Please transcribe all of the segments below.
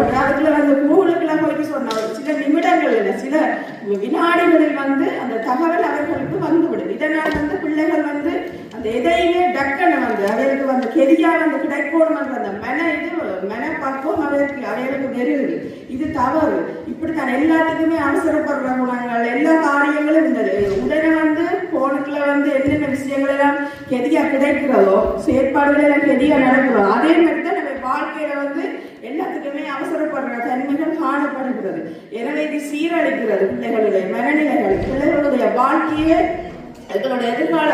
போட்டு அதுக்குள்ள வந்து கூகுளுக்கெல்லாம் போயிட்டு சொன்ன சில நிமிடங்கள் இல்லை. சில வினாடிகளில் வந்து அந்த தகவல் அவர்களுக்கு வந்துவிடும். இதனால் வந்து பிள்ளைகள் வந்து அந்த எதையுமே டக்குன்னு வந்து அவர்களுக்கு வந்து கெரியால் வந்து கிடைக்கணும் அந்த மன இது மனப்பக்குவம் அவருக்கு அவர்களுக்கு வெறுகுது இது தவறு. இப்படித்தான் எல்லாத்துக்குமே அவசரப்படுற குணங்கள் எல்லா காரியங்களும் இருந்தது உடனே வந்து போனுக்குள்ள வந்து என்னென்ன விஷயங்கள் எல்லாம் கெதியா கிடைக்கிறதோ செயற்பாடுகள் எல்லாம் கெதியா நடக்கிறதோ அதே மாதிரி தான் நம்ம வாழ்க்கையில வந்து எல்லாத்துக்குமே அவசரப்படுற தன்மைகள் காணப்படுகிறது. எனவே இது சீரழிக்கிறது பிள்ளைகளுடைய மனநிலைகள். பிள்ளைகளுடைய வாழ்க்கையே எங்களுடைய எதிர்கால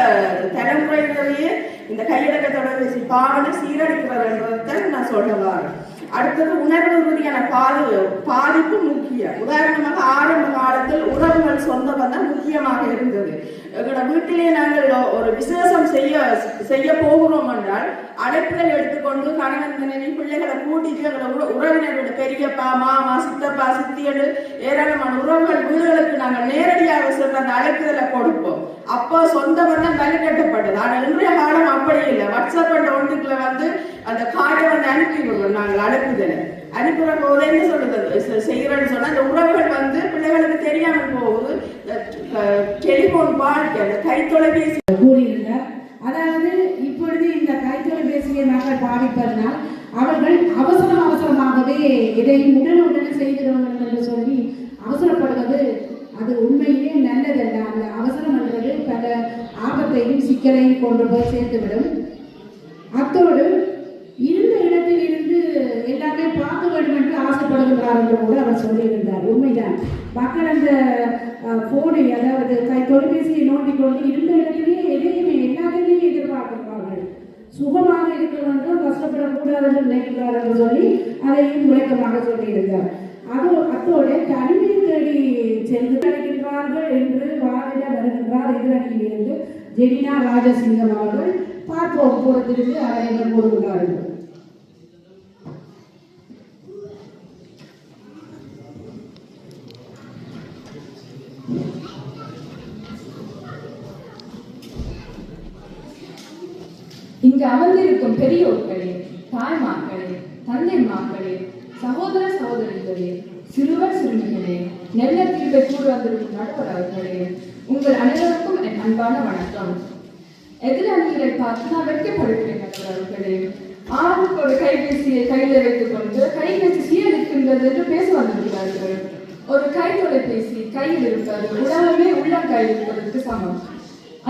தலைமுறைகளையே இந்த கையடக்க தொலைபேசி பாவனை சீரழிக்கிறதுன்றதை நான் சொல்லுவாங்க அடுத்தது உணர்வு ரீதியான பாது பாதிப்பு முக்கியம் உதாரணமாக ஆரம்ப காலத்தில் உறவுகள் சொந்த பந்தம் முக்கியமாக இருந்தது. எங்களோட வீட்டிலே நாங்கள் ஒரு விசேஷம் செய்ய செய்ய போகிறோம் என்றால் அழைப்புகள் எடுத்துக்கொண்டு கணவன் மனைவி பிள்ளைகளை கூட்டிட்டு எங்களோட உறவினர்கள் உறவினர்களோட பெரியப்பா மாமா சித்தப்பா சித்தியடு ஏராளமான உறவுகள் வீடுகளுக்கு நாங்கள் நேரடியாக சென்று அந்த அழைப்புதலை கொடுப்போம். அப்போ சொந்த பந்தம் வழிகட்டப்பட்டது ஆனால் இன்றைய காலம் அப்படி இல்லை. வாட்ஸ்அப் என்ற ஒன்றுக்குள்ள வந்து அந்த கார்டை வந்து அனுப்பி விடுறோம் நாங்கள் அனுப்புதலை. அனுப்புற போது என்ன சொல்றது? செய்யறேன்னு சொன்னா அந்த உறவுகள் வந்து பிள்ளைகளுக்கு தெரியாமல் போகுது. டெலிபோன் வாழ்க்கை அந்த கைத்தொலைபேசி கூறியிருந்தார். அதாவது இப்பொழுது இந்த கைத்தொலைபேசியை நாங்கள் பாவிப்பதனால் அவர்கள் அவசரம் அவசரமாகவே இதை உடனே உடனே செய்கிறோம் என்று சொல்லி அவசரப்படுவது அது உண்மையிலே நல்லதல்ல. அந்த அவசரம் என்பது பல ஆபத்தையும் சிக்கலையும் கொண்டு போய் சேர்த்துவிடும். அத்தோடு இருந்த இடத்தில் இருந்து எல்லாமே பார்க்க வேண்டும் என்று ஆசைப்படுகிறார் என்று கூட அவர் சொல்லியிருந்தார். உண்மைதான். மக்கள் அந்த போனை அதாவது கை தொலைபேசியை நோண்டி கொண்டு இருந்த இடத்திலேயே எதையுமே எல்லாத்தையுமே எதிர்பார்க்கிறார்கள் சுகமாக இருக்க வேண்டும் கஷ்டப்படக்கூடாது என்று நினைக்கிறார் என்று சொல்லி அதையும் விளக்கமாக சொல்லியிருந்தார். அது அத்தோடு தனிமை தேடி சென்று கிடைக்கின்றார்கள் என்று வாரிட வருகின்றார் எதிரணியிலிருந்து. ஜெமினா ராஜசிங்கம் அவர்கள் பார்ப்போம். கூடத்திற்கு அவர்கள் கூறுகிறார்கள் இங்கு அமர்ந்திருக்கும் பெரியோர்களே தாய்மார்களே தந்தைமார்களே சகோதர சகோதரிகளே சிறுவர் சிறுமிகளே நெல்லத்தில் பெற்றோர் வந்திருக்கும் நடுவர் அவர்களே உங்கள் அனைவருக்கும் என் அன்பான வணக்கம். எதிரணிகளை பார்த்து நான் வெட்கப்படுகிறேன் அவர்களே. ஆளுக்கு ஒரு கைபேசியை கையில் வைத்துக் கொண்டு கைபேசி சீரழிக்கின்றது என்று பேச வந்திருக்கிறார்கள். ஒரு கை தொலைபேசி கையில் இருப்பது உலகமே உள்ளம் கையில் இருப்பதற்கு சமம்.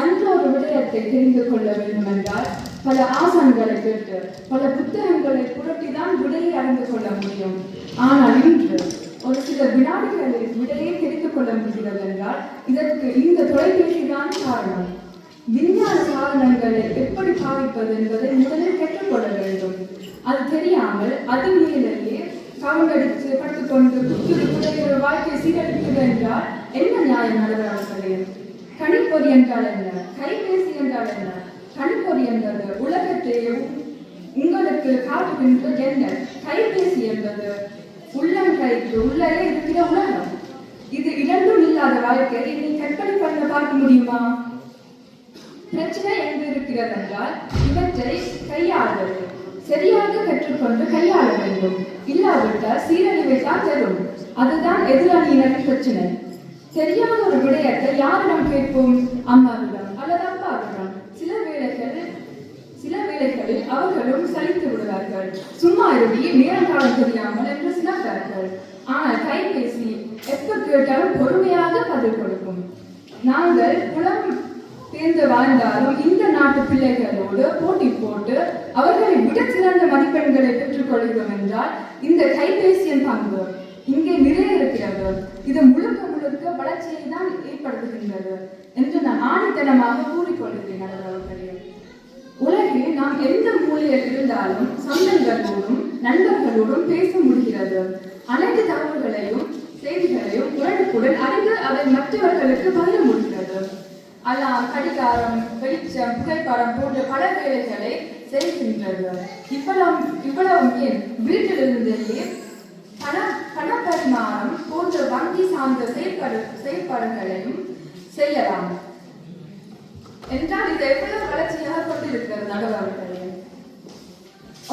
அந்த ஒரு விடயத்தை தெரிந்து கொள்ள வேண்டும் என்றால் பல ஆசான்களை கேட்டு பல புத்தகங்களை புரட்டிதான் விடையை அறிந்து கொள்ள முடியும். ஆனால் இன்று ஒரு சில வினாடிகளில் விடையை தெரிந்து கொள்ள முடிகிறது என்றால் இதற்கு இந்த தொலைபேசி தான் காரணம். விஞ்ஞான சாதனங்களை எப்படி பாவிப்பது என்பதை முதலில் கற்றுக்கொள்ள வேண்டும். அது தெரியாமல் அது மேலேயே கவுண்டடித்து படுத்துக்கொண்டு புத்தகத்துடைய ஒரு வாழ்க்கையை சீரழிக்கிறது என்றால் என்ன நியாயம் நடவடிக்கை கணிப்பொறி என்றால் என்ன? கைபேசி என்றால் என்ன? கணிப்பொறி என்றது உலகத்தையும் உங்களுக்கு காட்டுகின்ற என்ன? கைபேசி என்பது உள்ளம் கைக்கு உள்ளே இருக்கிற உலகம். இது இரண்டும் இல்லாத வாழ்க்கையை நீ கற்பனை பண்ண பார்க்க முடியுமா? பிரச்சனை எங்கு இருக்கிறது என்றால் இவற்றை கையாளுவது சரியாக கற்றுக்கொண்டு கையாள வேண்டும். இல்லாவிட்டால் சீரழிவை தான் தரும். அதுதான் எதிரணியினரின் பிரச்சனை. தெரியாத ஒரு விடயத்தை யாரிடம் கேட்போம்? அம்மா அல்லது அப்பாவிடம் சில வேளைகள் சில வேளைகளில் அவர்களும் சலித்து விடுவார்கள். சும்மா இருடி நேரங்காலம் தெரியாமல் என்று சிலப்பார்கள் ஆனால் கைபேசி எப்ப கேட்டாலும் பொறுமையாக பதில் கொடுக்கும். நாங்கள் புலம் தேர்ந்து வாழ்ந்தாலும் இந்த நாட்டு பிள்ளைகளோடு போட்டி போட்டு அவர்களை விட சிறந்த மதிப்பெண்களை பெற்றுக் கொள்கிறோம் என்றால் இந்த கைபேசியின் பங்கு இங்கே நிறைய இருக்கிறது. இது முழுக்க முழுக்க வளர்ச்சியை தான் ஏற்படுத்துகின்றது என்று நான் ஆணித்தனமாக கூறிக்கொள்கிறேன் அவர்களே உலகில் நாம் எந்த மூலையில் இருந்தாலும் சொந்தங்களோடும் நண்பர்களோடும் பேச முடிகிறது. அனைத்து தகவல்களையும் செய்திகளையும் உடனுக்குடன் அறிந்து அதை மற்றவர்களுக்கு பகிர முடிகிறது. அல்லாம் கடிகாரம் வெளிச்சம் புகைப்படம் போன்ற பல வேலைகளை செய்கின்றது. இவ்வளவு இவ்வளவு ஏன்? வீட்டிலிருந்தே பண பணப்பரிமாணம் போன்ற வங்கி சார்ந்த செயற்பாடு செயற்பாடுகளையும் செய்யலாம். என்றால் இது எவ்வளவு வளர்ச்சியாக கொண்டிருக்கிறது நடுவர்களே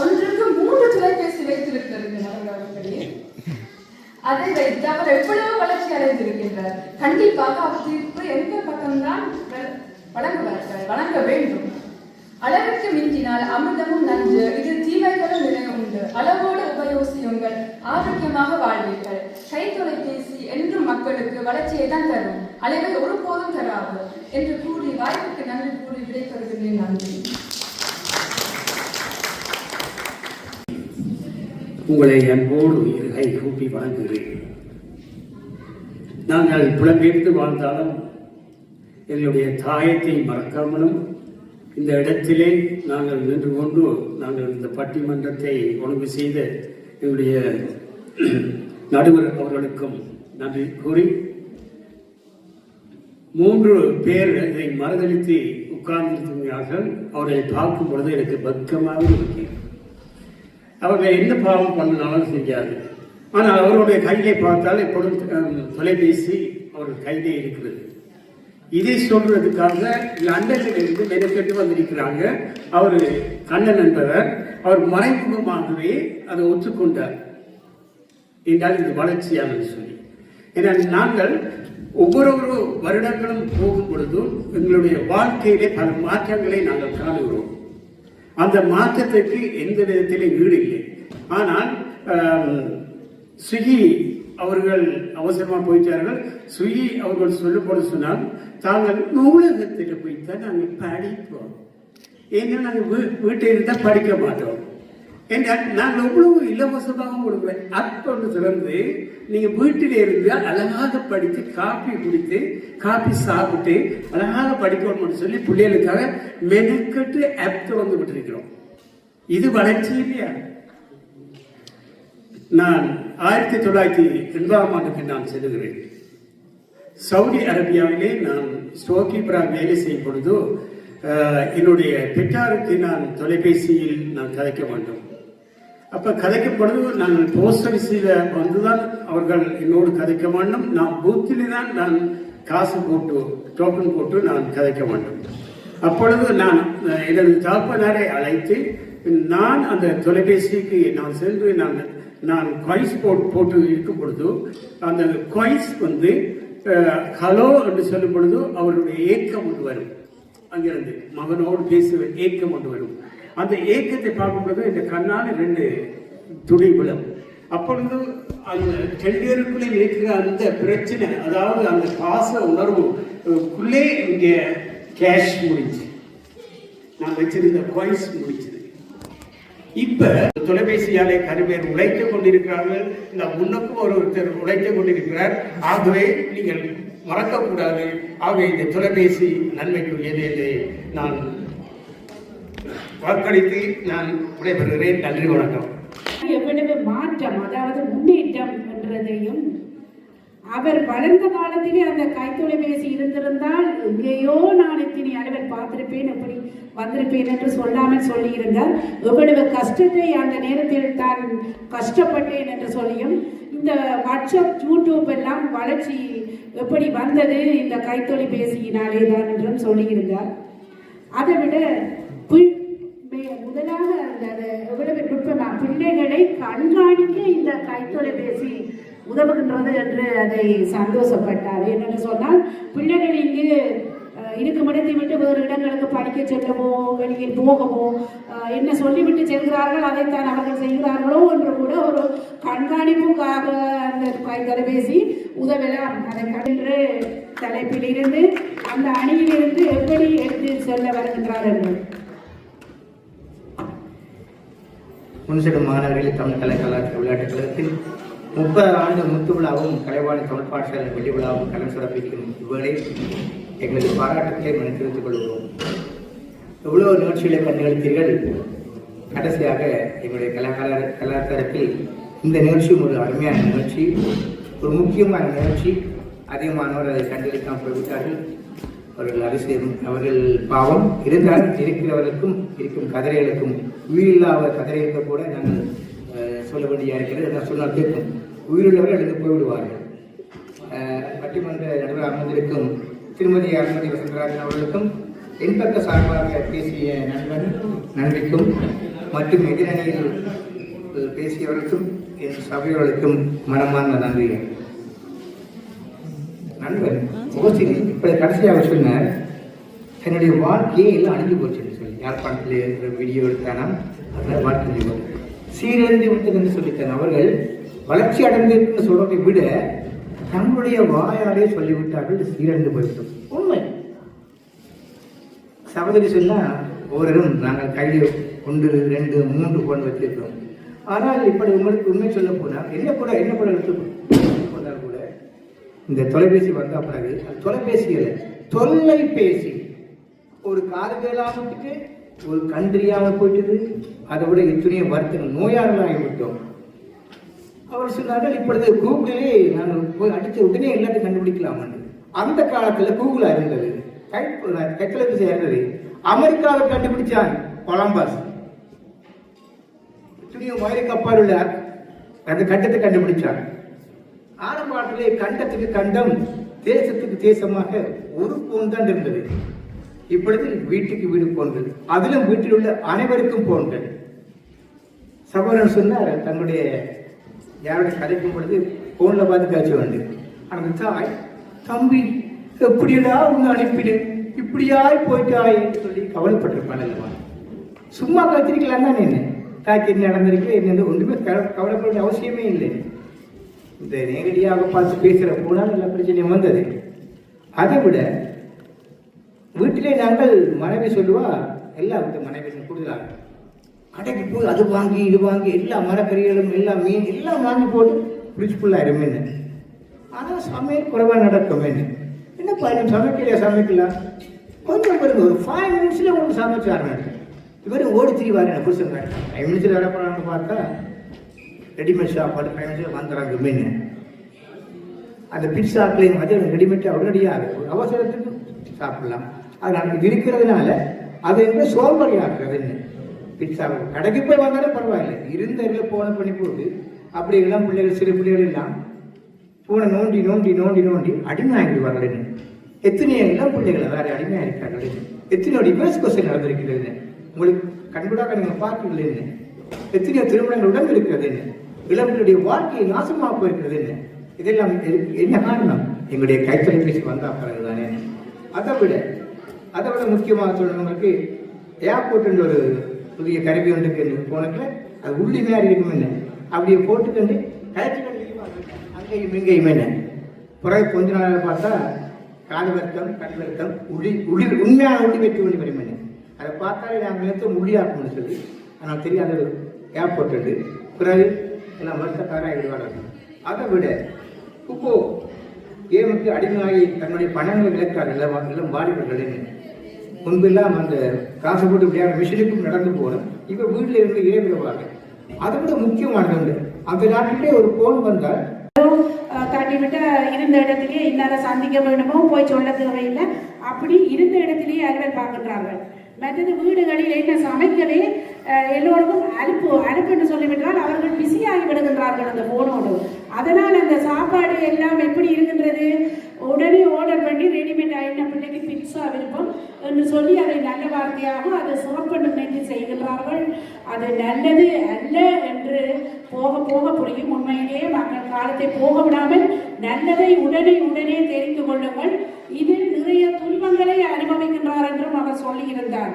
ஒன்றுக்கு மூன்று தொலைபேசி வைத்திருக்கிறது நடுவர் அவர்களே அதை வைத்து அவர் எவ்வளவு வளர்ச்சி அடைந்திருக்கின்றார். கண்டிப்பாக அவர் தீர்ப்பு எந்த பக்கம்தான் வழங்குவார்கள் வழங்க வேண்டும். அளவிற்கு மிஞ்சினால் அமிர்தமும் நன்று இது தீமைகளும் நிறைய உண்டு. அளவோடு உபயோசியுங்கள் ஆரோக்கியமாக வாழ்வீர்கள். கை தொலைபேசி என்றும் மக்களுக்கு வளர்ச்சியை தான் தரும். அலைகள் ஒருபோதும் தராது என்று கூறி வாய்ப்புக்கு நன்றி கூறி விடைபெறுகிறேன். நன்றி. உங்களை அன்போடு உயிர்களை கூப்பி வணங்குகிறேன். நாங்கள் புலம்பெயர்ந்து வாழ்ந்தாலும் எங்களுடைய தாயத்தை மறக்காமலும் இந்த இடத்திலே நாங்கள் நின்று கொண்டு நாங்கள் இந்த பட்டிமன்றத்தை ஒழுங்கு செய்த எங்களுடைய நடுவர் அவர்களுக்கும் நன்றி கூறி மூன்று பேர் என்னை மறுதளித்து உட்கார்ந்திருக்கிறார்கள். அவரை பார்க்கும் பொழுது எனக்கு பக்கமாக இருக்கிறது. அவர்கள் எந்த பாவம் பண்ணினாலும் செஞ்சார்கள் ஆனால் அவருடைய கையை பார்த்தால் எப்பொழுதும் தொலைபேசி அவர் கையிலே இருக்கிறது. இதை சொல்றதுக்காக லண்டனிலிருந்து மெனக்கெட்டு வந்திருக்கிறாங்க. அவர் கண்ணன் என்பவர். அவர் மறைமுகமாகவே அதை ஒத்துக்கொண்டார். என்றால் இது வளர்ச்சியானது சொல்லி. ஏன்னா நாங்கள் ஒவ்வொரு வருடங்களும் போகும் பொழுதும் எங்களுடைய வாழ்க்கையிலே பல மாற்றங்களை நாங்கள் காணுகிறோம். அந்த மாற்றத்திற்கு எந்த விதத்திலே ஈடு இல்லை. ஆனால் ஆம், சுகி அவர்கள் அவசரமா போயிட்டார்கள். சுகி அவர்கள் சொல்லும்போது சொன்னால் தாங்கள் நூலகத்தில் போய்த்தான் நாங்கள் படிப்போம். ஏன்னா நாங்கள் வீ வீட்டில் இருந்தால் படிக்க மாட்டோம். என்றால் நான் எவ்வளவு இலவசமாக கொடுக்குறேன்? அப்பொழுது திறந்து நீங்க வீட்டில் இருந்து அழகாக படித்து காப்பி குடித்து காப்பி சாப்பிட்டு அழகாக படிக்கணும்னு சொல்லி பிள்ளைகளுக்காக மெனக்கட்டு ஆப் திறந்து விட்டிருக்கிறோம். இது வளர்ச்சி இல்லையா? நான் ஆயிரத்தி தொள்ளாயிரத்தி எண்பதாம் ஆண்டுக்கு நான் செல்லுகிறேன். சவுதி அரேபியாவிலே நான் ஸ்டோக்கீப்பராக வேலை செய்யும் பொழுது என்னுடைய பெற்றாருக்கு நான் தொலைபேசியில் நான் கதைக்க வேண்டும். அப்ப கதைக்கும் பொழுது நாங்கள் போஸ்ட் ஆஃபீஸில் வந்துதான் அவர்கள் என்னோடு கதைக்க வேண்டும். நான் பூத்திலே தான் நான் காசு போட்டு டோக்கன் போட்டு நான் கதைக்க வேண்டும். அப்பொழுது நான் எனது தகப்பனாரை அழைத்து நான் அந்த தொலைபேசிக்கு நான் சென்று நான் நான் கொய்ஸ் போட்டு போட்டு இருக்கும் பொழுது அந்த கொய்ஸ் வந்து ஹலோ என்று சொல்லும் பொழுது அவருடைய ஏக்கம் ஒன்று வரும். அங்கிருந்து மகனோடு பேசுவ ஏக்கம் ஒன்று வரும். அந்த ஏக்கத்தை பார்க்கும்போது இந்த கண்ணால் ரெண்டு துணி விழும். அப்பொழுது அந்த செல்லியருக்குள்ளே இருக்கிற அந்த பிரச்சனை அதாவது அந்த பாச உணர்வு குள்ளே இங்கே கேஷ் முடிஞ்சு. நான் வச்சிருந்த வாய்ஸ் முடிச்சது இப்ப தொலைபேசியாலே கருவேர் உழைத்துக் கொண்டிருக்கிறார்கள். இந்த முன்னுக்கும் ஒரு ஒருத்தர் உழைத்துக் கொண்டிருக்கிறார். ஆகவே நீங்கள் மறக்கக்கூடாது. ஆகவே இந்த தொலைபேசி நன்மைக்கு எது நான் வாக்களித்து நான் விடைபெறுகிறேன். நன்றி வணக்கம். எவ்வளவு மாற்றம் அதாவது முன்னேற்றம் என்றதையும் அவர் வளர்ந்த காலத்திலே அந்த கைத்தொலைபேசி இருந்திருந்தால் எங்கேயோ நான் இத்தினி அளவில் பார்த்திருப்பேன் எப்படி வந்திருப்பேன் என்று சொல்லாமல் சொல்லியிருந்தார். எவ்வளவு கஷ்டத்தை அந்த நேரத்தில் தான் கஷ்டப்பட்டேன் என்று சொல்லியும் இந்த வாட்ஸ்அப் யூடியூப் எல்லாம் வளர்ச்சி எப்படி வந்தது இந்த கைத்தொலைபேசியினாலே தான் என்றும் சொல்லியிருந்தார். அதை விட முதலாக அந்த எவ்வளவு நுட்பமாக பிள்ளைகளை கண்காணிக்க இந்த கைத்தொலைபேசி உதவுகின்றது என்று அதை சந்தோஷப்பட்டார். என்னென்னு சொன்னால் பிள்ளைகள் இங்கு இருக்கும் இடத்தை விட்டு வேறு இடங்களுக்கு படிக்க செல்லவோ வெளியில் போகவோ என்ன சொல்லிவிட்டு செல்கிறார்கள் அதைத்தான் அவர்கள் செய்கிறார்களோ என்று கூட ஒரு கண்காணிப்புக்காக அந்த கைத்தொலைபேசி உதவலாம். அதை கண்டு தலைப்பிலிருந்து அந்த அணியிலிருந்து எப்படி எடுத்து செல்ல வருகின்றார்கள் முன்செடும் மாநகரில் தமிழ் கலை கலாச்சார விளையாட்டுக் கழகத்தில் முப்பது ஆண்டு முத்து விழாவும் கலைவாணி தமிழ் பாடசாலை வெள்ளி விழாவும் கலன் சிறப்பிக்கும் இவ்வேளை எங்களது பாராட்டுக்களை மனு தெரிவித்துக் கொள்கிறோம். எவ்வளவு நிகழ்ச்சிகளை நிகழ்த்தீர்கள் கடைசியாக எங்களுடைய கலாச்சார கலாச்சாரத்தில் இந்த நிகழ்ச்சியும் ஒரு அருமையான நிகழ்ச்சி ஒரு முக்கியமான நிகழ்ச்சி. அதிகமானவர் அதை கண்டுகளிக்காமல் போய்விட்டார்கள். அவர்கள் அதிசயம் அவர்கள் பாவம் இருந்தாலும் இருக்கிறவர்களுக்கும் இருக்கும் கதிரைகளுக்கும் உயிரில்லாத கதிரைகளுக்கு கூட நாங்கள் சொல்ல வேண்டிய இருக்கிறது. நான் சொன்னால் கேட்கும். உயிருள்ளவர்கள் எழுந்து போய்விடுவார்கள். பட்டிமன்ற நடுவர் அமர்ந்திருக்கும் திருமதி அருமதி வசந்தராஜன் அவர்களுக்கும் என் பக்க சார்பாக பேசிய நண்பன் நன்றிக்கும் மற்றும் எதிரணியில் பேசியவர்களுக்கும் என் சபையவர்களுக்கும் மனமார்ந்த நன்றிகள். நண்பர் முகசிரி இப்ப கடைசியாக சொன்னார் என்னுடைய வாழ்க்கையே எல்லாம் அழிஞ்சு போச்சுன்னு சொல்லி. யார் யாழ்ப்பாணத்தில் இருக்கிற வீடியோ எடுத்தானா? அதனால் வாழ்க்கை சீரழிந்து விட்டது என்று சொல்லித்தன். அவர்கள் வளர்ச்சி அடைந்திருக்குன்னு சொல்றதை விட தங்களுடைய வாயாலே சொல்லிவிட்டார்கள் சீரழிந்து போய்விட்டோம் உண்மை. சகோதரி சொன்னா ஒவ்வொருவரும் நாங்கள் கையில் ஒன்று ரெண்டு மூன்று போன் வச்சிருக்கிறோம். ஆனால் இப்படி உங்களுக்கு உண்மை சொல்ல போனால் என்ன கூட என்ன கூட எடுத்து இந்த தொலைபேசி வந்த பிறகு அது தொலைபேசி இல்லை தொல்லைபேசி. ஒரு காது விட்டுட்டு ஒரு கண் தெரியாமல் போயிட்டது. அதை விட எத்தனையோ வருத்தங்கள் நோயாளர்களாகி விட்டோம். அவர் சொன்னார்கள் இப்பொழுது கூகுளிலே நாங்கள் போய் அடித்த உடனே எல்லாத்தையும் கண்டுபிடிக்கலாம் அந்த காலத்தில் கூகுள் இருந்தது கை கைத்தொலைபேசி இருந்தது அமெரிக்காவில் கண்டுபிடிச்சான் கொலம்பஸ். எத்தனையோ மைலுக்கு அப்பால் உள்ள அந்த கட்டத்தை கண்டுபிடிச்சான். ஆரம்பாட்டிலே கண்டத்துக்கு கண்டம் தேசத்துக்கு தேசமாக ஒரு போன் தான் இருந்தது. இப்பொழுது வீட்டுக்கு வீடு போன்றது. அதிலும் வீட்டில் உள்ள அனைவருக்கும் போன்கள் சகோதரன் சொன்னார் தன்னுடைய யாரோட கதைக்கும் பொழுது போன்ல பார்த்து காய்ச்ச வேண்டு. அந்த தாய் தம்பி எப்படியடா உங்க அனுப்பிடு? இப்படியாய் போயிட்டாய்? சொல்லி கவலைப்பட்டிருப்பான் அல்லவா சும்மா காய்ச்சிருக்கலாம் தான் என்ன? தாய்க்கு என்ன நடந்திருக்கு? என்ன ஒன்றுமே கவலைப்பட வேண்டிய அவசியமே இல்லை. இந்த நேரடியாக பார்த்து பேசுகிற போனால் நல்ல பிரச்சனையும் வந்தது. அதை விட வீட்டிலே நாங்கள் மனைவி சொல்லுவா எல்லா விட்டு மனைவி கூடுதலாக கடைக்கு போய் அது வாங்கி இது வாங்கி எல்லா மரக்கறிகளும் எல்லா மீன் எல்லாம் வாங்கி போட்டு ஃப்ரிட்ஜ் ஃபுல்லாயிரும் என்ன ஆனால் சமையல் குறைவாக நடக்கும் என்ன என்னப்பா நீ சமைக்கலையா சமைக்கலாம் கொஞ்சம் பாருங்க ஒரு ஃபைவ் மினிட்ஸில் உங்களுக்கு சமைச்சு ஆரம்பிச்சு இவர் ஓடி திரிவார் என்ன புருஷன் ஃபைவ் மினிட்ஸில் வர போகிறான்னு பார்த்தா ரெடிமேட் சாப்பாடு ஃபைவ் வாங்குறாங்க மீன் அந்த பிட்சாக்களையும் அது ரெடிமேட்டாக உடனடியாக ஒரு அவசரத்துக்கு சாப்பிடலாம். அது நமக்கு இருக்கிறதுனால அது என்ன சோம்பறியாக்குறதுன்னு. பிட்சா கடைக்கு போய் வாங்கினாலே பரவாயில்லை. இருந்த இடத்துல போன பண்ணி போட்டு அப்படி எல்லாம் பிள்ளைகள் சிறு பிள்ளைகள் எல்லாம் போனை நோண்டி நோண்டி நோண்டி நோண்டி அடிமையாகிடுவார்கள் எத்தனையோ எல்லாம் பிள்ளைகள் வேற அடிமையாக இருக்கார்கள் எத்தனையோ டிவைஸ் கொஸ்டின் நடந்திருக்கிறது உங்களுக்கு கண்கூடாக நீங்கள் பார்க்கவில்லை எத்தனையோ திருமணங்கள் உடன் இருக்கிறது இளவர்களுடைய இளம்பினுடைய வாழ்க்கையை நாசமாக போயிருக்கிறது என்ன? இதெல்லாம் என்ன காரணம்? எங்களுடைய கைத்தொலைபேசி வந்தா பிறகுதானே. அதை விட அதை விட முக்கியமாக சொல்லணுங்களுக்கு ஏர்போர்ட் ஒரு புதிய கருவி ஒன்றுக்கு போனதுல அது உள்ளி மாதிரி இருக்கும் என்ன? அப்படியே போட்டுக்கண்டு கழிச்சுக்கண்டு அங்கேயும் இங்கேயும் என்ன? பிறகு கொஞ்ச நாள் பார்த்தா காது வருத்தம் கண் வருத்தம் உளி உளி உண்மையான உளி வெற்றி ஒன்று வரும் என்ன? அதை பார்த்தாலே நாங்கள் நினைத்து உள்ளியாக்கணும்னு சொல்லி. ஆனால் தெரியாத ஒரு ஏர்போர்ட் உண்டு பிறகு எல்லாம் வருத்தக்காராயிடுவார்கள் அதை விட இப்போ ஏமுக்கு அடிமையாகி தன்னுடைய பணங்களை இழக்கிறார் இளம் இளம் வாலிபர்கள் என்ன முன்பெல்லாம் அந்த காசு போட்டு விளையாட மிஷினுக்கும் நடந்து போகணும் இப்போ வீட்டில் இருந்து இறைவிடுவாங்க அதை விட முக்கியமானது உண்டு. அந்த நாட்டிலே ஒரு போன் வந்தால் அஹ் காட்டிவிட்டு இருந்த இடத்திலேயே இன்னார சந்திக்க வேண்டுமோ போய் சொல்ல தேவையில்லை. அப்படி இருந்த இடத்திலேயே அலுவல் பார்க்கின்றார்கள் மற்றது வீடுகளில் என்ன சமைக்கவே எல்லோருக்கும் அனுப்பு அனுப்புன்னு சொல்லிவிட்டால் அவர்கள் பிஸியாகி விடுகின்றார்கள் அந்த போனோடு அதனால் அந்த சாப்பாடு எல்லாம் எப்படி இருக்கின்றது? உடனே ஆர்டர் பண்ணி ரெடிமேட் ஆகிட்ட பிள்ளைக்கு பிட்சா விருப்பம் என்று சொல்லி அதை நல்ல வார்த்தையாக அதை சிறப்பு நினைத்து செய்கின்றார்கள். அது நல்லது அல்ல என்று போக போக புரியும் உண்மையிலேயே மக்கள் காலத்தை போக விடாமல் நல்லதை உடனே உடனே தெரிந்து கொள்ளுங்கள். இதில் நிறைய துன்பங்களை அனுபவிக்கின்றார் என்றும் அவர் சொல்லியிருந்தார்.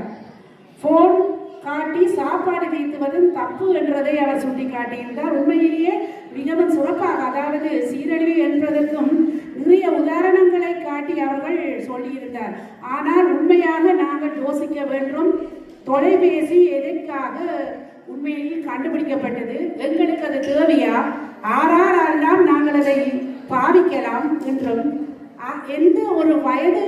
போன் காட்டி சாப்பாடு வைத்துவதும் தப்பு என்றதை அவர் சுட்டி காட்டியிருந்தார் உண்மையிலேயே மிகவும் சிறப்பாக அதாவது சீரழிவு என்பதற்கும் நிறைய உதாரணங்களை காட்டி அவர்கள் சொல்லியிருந்தார். ஆனால் உண்மையாக நாங்கள் யோசிக்க வேண்டும். தொலைபேசி எதற்காக உண்மையில் கண்டுபிடிக்கப்பட்டது? எங்களுக்கு அது தேவையா? ஆறாரெல்லாம் நாங்கள் அதை பாவிக்கலாம் என்றும் எந்த ஒரு வயது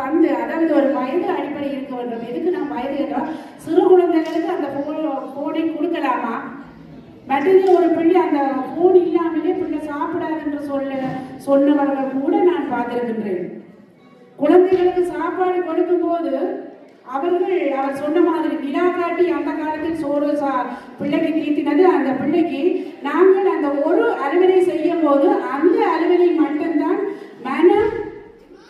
வந்து அதாவது ஒரு வயது அடிப்படை இருக்க வேண்டும். எதுக்கு நான் வயது என்றால் சிறு குழந்தைகளுக்கு அந்த போனை கொடுக்கலாமா? மற்றது ஒரு பிள்ளை அந்த போன் இல்லாமலே பிள்ளை சாப்பிடாது என்று சொல்ல சொன்னவர்கள் கூட நான் பார்த்திருக்கின்றேன். குழந்தைகளுக்கு சாப்பாடு கொடுக்கும் போது அவர்கள் அவர் சொன்ன மாதிரி விழா காட்டி அந்த காலத்தில் சோறு சா பிள்ளைக்கு தீர்த்தினது அந்த பிள்ளைக்கு. நாங்கள் அந்த ஒரு அலுவலை செய்யும் போது அந்த அலுவலை மட்டும்தான் மனம்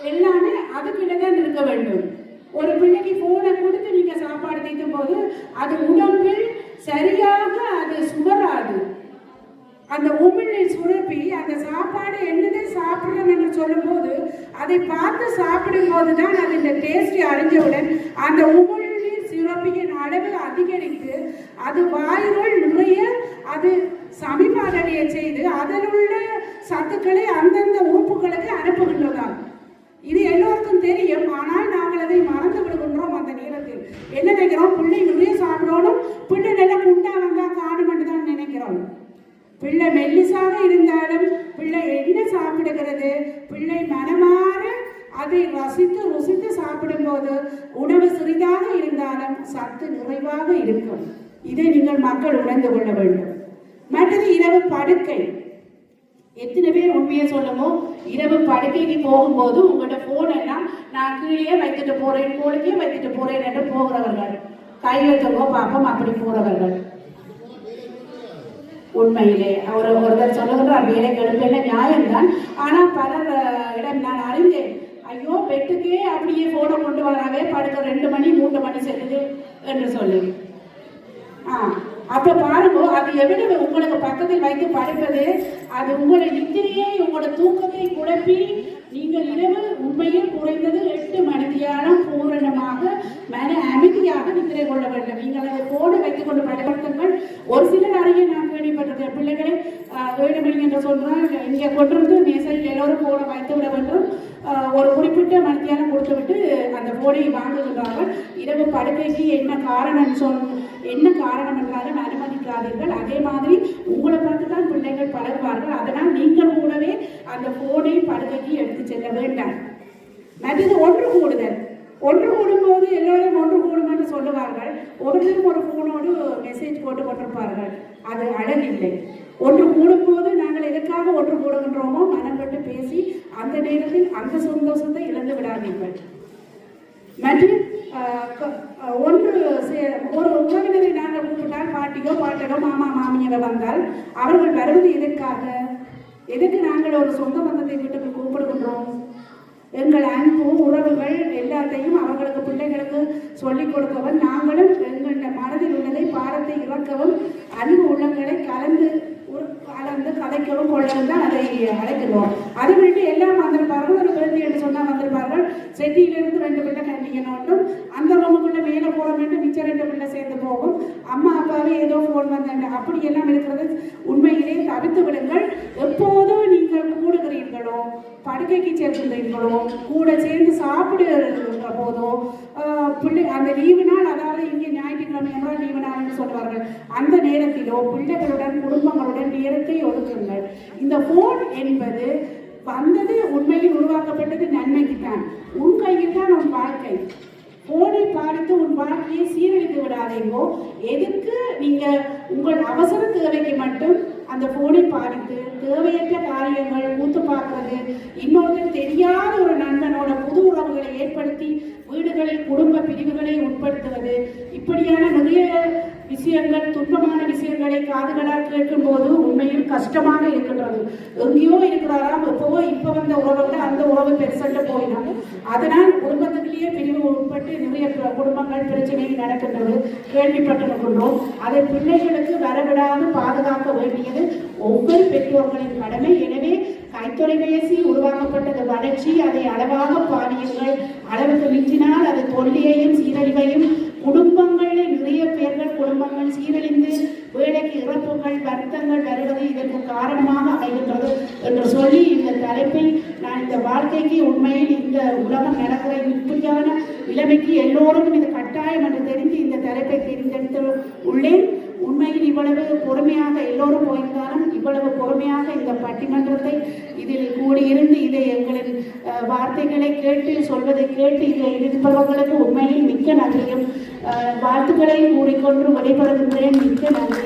எல்லாமே அதுக்குள்ள தான் இருக்க வேண்டும். ஒரு பிள்ளைக்கு போனை கொடுத்து நீங்க சாப்பாடு தீட்டும் போது அது உடம்பில் சரியாக அது சுடராது. அந்த உமிழ்நீர் சுரப்பி அந்த சாப்பாடு என்னதை சாப்பிடணும் என்று சொல்லும்போது அதை பார்த்து சாப்பிடும் போது தான் அது இந்த டேஸ்டி அறிஞ்சவுடன் அந்த உமிழ்நீர் சுரப்பியின் அளவு அதிகரித்து அது வாயுகள் நிறைய அது சமிபாதனையை செய்து அதில் உள்ள சத்துக்களை அந்தந்த உறுப்புகளுக்கு அனுப்புகின்றதாம் இது எல்லோருக்கும் தெரியும். ஆனால் நாங்கள் அதை மறந்து விடுகின்றோம் அந்த நேரத்தில். என்ன நினைக்கிறோம்? பிள்ளை நுழைய சாப்பிடணும். பிள்ளை நல்லா குண்டா வந்தா காணுமென்று தான் நினைக்கிறோம். பிள்ளை மெல்லிசாக இருந்தாலும் பிள்ளை என்ன சாப்பிடுகிறது? பிள்ளை மனமாற அதை ரசித்து ருசித்து சாப்பிடும்போது உணவு சிறிதாக இருந்தாலும் சத்து நிறைவாக இருக்கும். இதை நீங்கள் மக்கள் உணர்ந்து கொள்ள வேண்டும். மற்றது இரவு படுக்கை. எத்தனை பேர் உண்மையை சொல்லுமோ இரவு படுக்கைக்கு போகும்போது உங்கள்கிட்ட போன் எல்லாம் நான் கீழே வைத்துட்டு போறேன் கோளுக்கே வைத்துட்டு போறேன் என்று போகிறவர்கள். கை வைத்தவோ பாப்போம் அப்படி போறவர்கள். உண்மையிலே அவர் ஒருத்தர் சொல்லுகின்றார் வேலை கெடுப்பேன் நியாயம்தான். ஆனா பல இடம் நான் அறிந்தேன். ஐயோ பெட்டுக்கே அப்படியே போனை கொண்டு வராவே படுக்க ரெண்டு மணி மூன்று மணி செல்லுது என்று சொல்லி. ஆ. அப்ப பாருங்க அது எவ்வளவு உங்களுக்கு பக்கத்தில் வைத்து படுப்பது அது உங்களை நித்திரையை உங்களோட தூக்கத்தை குழப்பி நீங்கள் இரவு உண்மையில் குறைந்தது எட்டு மணி தியானம் பூரணமாக மன அமைதியாக நித்திரை கொள்ள வேண்டும். நீங்கள் அதை போடு வைத்துக் கொண்டு பயன்படுத்துங்கள் ஒரு சிலர் அறையை நான் கேள்விப்பட்டிருக்கேன் பிள்ளைகளை ஆஹ், ஏழு மணி என்று சொன்னால் இங்கே கொண்டிருந்து மேசையில் எல்லோரும் போட வைத்து விட வேண்டும். ஒரு குறிப்பிட்ட மணித்தியானம் கொடுத்து விட்டு அந்த போடையை வாங்குகிறார்கள். இரவு படுக்கைக்கு என்ன காரணம் சொல் என்ன காரணம் என்றாலும் அனுமதிக்காதீர்கள். அதே மாதிரி உங்களை பார்த்து தான் பிள்ளைகள் பழகுவார்கள். அதனால் நீங்கள் கூடவே அந்த போனை படுகைக்கு எடுத்து செல்ல வேண்டாம். மற்றது ஒன்று கூடுதல். ஒன்று கூடும்போது எல்லோரும் ஒன்று கூடும் என்று சொல்லுவார்கள். ஒவ்வொருத்தரும் ஒரு ஃபோனோடு மெசேஜ் போட்டு கொண்டிருப்பார்கள். அது அழகில்லை. ஒன்று கூடும்போது நாங்கள் எதற்காக ஒன்று கூடுகின்றோமோ மனம் விட்டு பேசி அந்த நேரத்தில் அந்த சந்தோஷத்தை இழந்து விடாதீர்கள். மற்றும் ஒன்று சே- ஒரு உறவினரை நாங்கள் கூப்பிட்டால் பாட்டியோ பாட்டனோ மாமா மாமியோ வந்தால் அவர்கள் வருவது எதற்காக? எதுக்கு நாங்கள் ஒரு சொந்த பந்தத்தை வீட்டுக்கு கூப்பிடுகின்றோம்? எங்கள் அன்பு உறவுகள் எல்லாத்தையும் அவர்களுக்கு பிள்ளைகளுக்கு சொல்லிக் கொடுக்கவும் நாங்களும் எங்கள் மனதில் உள்ளதை பாரத்தை இறக்கவும் அன்பு உள்ளங்களை கலந்து அதை கலந்து கதைக்கவும் கொள்ளவும் தான் அதை அழைக்கிறோம். அது விட்டு எல்லாம் வந்திருப்பார்கள் ஒரு பேருந்து என்று சொன்னால் வந்திருப்பார்கள். செட்டியிலிருந்து ரெண்டு பிள்ளை கண்டிக்கணும் அந்த ரூமுக்குள்ள மேலே போக வேண்டும் மிச்சம் ரெண்டு பிள்ளை சேர்ந்து போகும். அம்மா அப்பாவே ஏதோ ஃபோன் வந்தாங்க. அப்படி எல்லாம் இருக்கிறது உண்மையிலே தவிர்த்து விடுங்கள். எப்போதும் கூடுகிறீர்களோ படுக்கைக்கு சேர்க்கின்றீர்களோ கூட சேர்ந்து சாப்பிடுகின்ற போதும். பிள்ளை அந்த லீவு நாள் அதாவது இங்கே ஞாயிற்றுக்கிழமை என்றால் லீவு நாள்னு சொல்லுவார்கள். அந்த நேரத்திலோ பிள்ளைகளுடன் குடும்பங்களுடன் நேரத்தை ஒதுக்குங்கள். இந்த போன் என்பது வந்தது உண்மையில் உருவாக்கப்பட்டது நன்மைக்கு தான் உன் கையில் தான் உன் வாழ்க்கை. போனை பாதித்து உன் வாழ்க்கையை சீரழித்து விடாதீங்கோ. எதுக்கு நீங்க உங்கள் அவசர தேவைக்கு மட்டும் அந்த போனை பாதி தேவையற்ற காரியங்கள் ஊத்து பார்க்கறது. இன்னொருத்தர் தெரியாத ஒரு நண்பனோட புது உறவுகளை ஏற்படுத்தி வீடுகளில் குடும்ப பிரிவுகளை உட்படுத்துவது. இப்படியான நிறைய விஷயங்கள் துன்பமான விஷயங்களை காதுகளால் கேட்கும் போது உண்மையில் கஷ்டமாக இருக்கின்றது. எங்கேயோ இருக்கிறாராம் எப்பவோ இப்ப வந்த உறவை விட அந்த உறவு பெருசல்ல போயிடும் அதனால் குடும்பத்துக்குள்ளேயே பிரிவு உட்பட்டு நிறைய குடும்பங்கள் பிரச்சனைகள் நடக்கின்றது. கேள்விப்பட்டிருக்கின்றோம். அதை பிள்ளைகளுக்கு வரவிடாது பாதுகாக்க வேண்டியது ஒவ்வொரு பெற்றோர்களின் கடமை. எனவே கைத்தொலைபேசி உருவாக்கப்பட்டது வளர்ச்சி. அதை அளவாக பாடியுங்கள். அளவுக்கு மிஞ்சினால் அது தொல்லியையும் சீரழிவையும் குடும்பங்களில் நிறைய பேர்கள் குடும்பங்கள் சீரழிந்து வேலைக்கு இறப்புகள் வருத்தங்கள் வருவது இதற்கு காரணமாக அமைகின்றது என்று சொல்லி இந்த தலைப்பை நான் இந்த வாழ்க்கைக்கு உண்மையில் இந்த உலகம் நடக்கிற இப்படியான நிலைமைக்கு எல்லோருக்கும் இது கட்டாயம் என்று தெரிந்து இந்த தலைப்பை தெரிந்தெடுத்து உள்ளேன். உண்மையில் இவ்வளவு பொறுமையாக எல்லோரும் போயிருந்தாலும் இவ்வளவு பொறுமையாக இந்த பட்டிமன்றத்தை இதில் கூடியிருந்து இதை எங்களின் வார்த்தைகளை கேட்டு சொல்வதை கேட்டு இதில் இருப்பவர்களுக்கு உண்மையில் மிக்க நன்றியும். அஹ், வாழ்த்துக்களையும் கூறிக்கொண்டு விடைபெறுகின்றேன். மிக்க நன்றி